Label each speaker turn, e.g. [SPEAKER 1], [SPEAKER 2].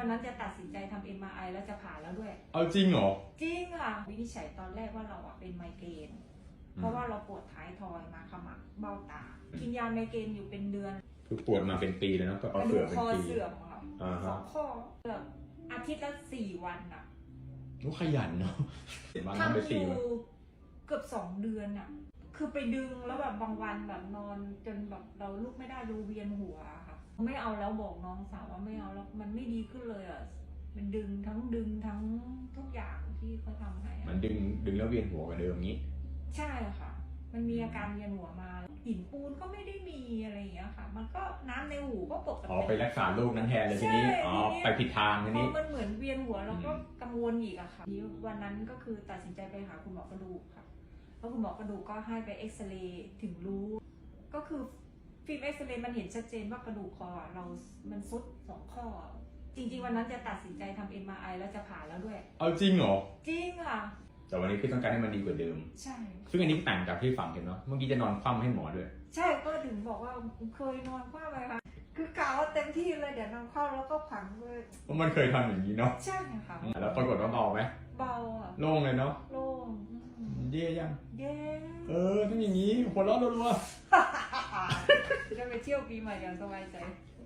[SPEAKER 1] วันนั้นจะตัดสินใจทำ MRI แล้วจะผ่าแล้วด้วย
[SPEAKER 2] เอาจริงเหรอ
[SPEAKER 1] จริงค่ะ วินิจฉัยตอนแรกว่าเราอะเป็นไมเกรนเพราะว่าเราปวดท้ายทอยมาขมักเบ้าตา กินยาไมเกรนอยู่เป็นเดือน
[SPEAKER 2] คือปวดมาเป็นปีแล้วเนอะก็
[SPEAKER 1] ก
[SPEAKER 2] เอา
[SPEAKER 1] ระ
[SPEAKER 2] เฟื
[SPEAKER 1] ดู
[SPEAKER 2] อก
[SPEAKER 1] ก
[SPEAKER 2] เป็น
[SPEAKER 1] คอ
[SPEAKER 2] ปี
[SPEAKER 1] เสื่อมค่ะ
[SPEAKER 2] อ่าฮะ
[SPEAKER 1] สองข้อแบบอาทิตย์ละสี่วันอะ
[SPEAKER 2] โอ้ขยันเนาะเห็นว่าทำ
[SPEAKER 1] ทำ
[SPEAKER 2] ไป
[SPEAKER 1] อ
[SPEAKER 2] สี่
[SPEAKER 1] ยู่
[SPEAKER 2] วัน
[SPEAKER 1] เกือบสองเดือนอะ คือไปดึงแล้วแบบบางวันแบบนอนจนแบบเราลุกไม่ได้รูเวียนหัวอะค่ะ ไม่เอาแล้วบอกน้องสาวว่าไม่เอาแล้วมันไม่ดีขึ้นเลยอะมันดึงทั้งดึงทั้งทุกอย่างที่เขาทำให้อะ
[SPEAKER 2] มันดึงดึงแล้วเวียนหัวกว่าเดิมงี้
[SPEAKER 1] ใช่ค่ะ มันมีอาการเวียนหัวมาหินปูนก็ไม่ได้มีอะไรอย่างเงี้ยค่ะ มันก็น้ำในหูก็ปกติ
[SPEAKER 2] อ๋อไปรักษาโรคนั้นแทนเลยทีนี้
[SPEAKER 1] ใช่
[SPEAKER 2] อ๋อ
[SPEAKER 1] ทีนี้
[SPEAKER 2] ไปผิดทางที
[SPEAKER 1] พอ
[SPEAKER 2] นี้
[SPEAKER 1] มันเหมือนเวียนหัวเราก็
[SPEAKER 2] อืม
[SPEAKER 1] กังวลอีกอะค่ะวันนั้นก็คือตัดสินใจไปหาคุณหมอกระดูกค่ะ แล้วคุณหมอกระดูกก็ให้ไปเอ็กซเรย์ถึงรู้ ก็คือฟิล์มเอ็กซเรย์มันเห็นชัดเจนว่ากระดูกคออะเรา มันซุดสองข้อ จริง ๆ วันนั้นจะตัดสินใจทำ MRI แล้วจะผ่าแล้วด้วย
[SPEAKER 2] เอาจริงเหรอ
[SPEAKER 1] จริงค่ะ
[SPEAKER 2] แต่วันนี้คือต้องการให้มันดีกว่าเดิม
[SPEAKER 1] ใช่
[SPEAKER 2] ซึ่งอันนี้ต่างจากที่ฝังเห็นเนาะ เมื่อกี้จะนอนคว่ำให้หมอด้วย
[SPEAKER 1] ใช่ก็ถึงบอกว่าเคยนอนคว่ำเลยค่ะคือกะว่าเต็มที่เลยเดี๋ยวนอนคว่ำแล้วก็ผังเลย
[SPEAKER 2] เพราะมันเคยทำอย่างนี้เนาะ
[SPEAKER 1] ใช่ค่ะ
[SPEAKER 2] แล้วปรากฏว่าเบาไหม
[SPEAKER 1] เบาอะ
[SPEAKER 2] โล่งเลยเนาะ
[SPEAKER 1] โล่งอืม
[SPEAKER 2] เย่ยัง
[SPEAKER 1] เย้
[SPEAKER 2] เออต้องอย่างนี้หัวเราะรัว
[SPEAKER 1] จะไปเที่ยวปีใหม่อย่างสบายใจ
[SPEAKER 2] ๆ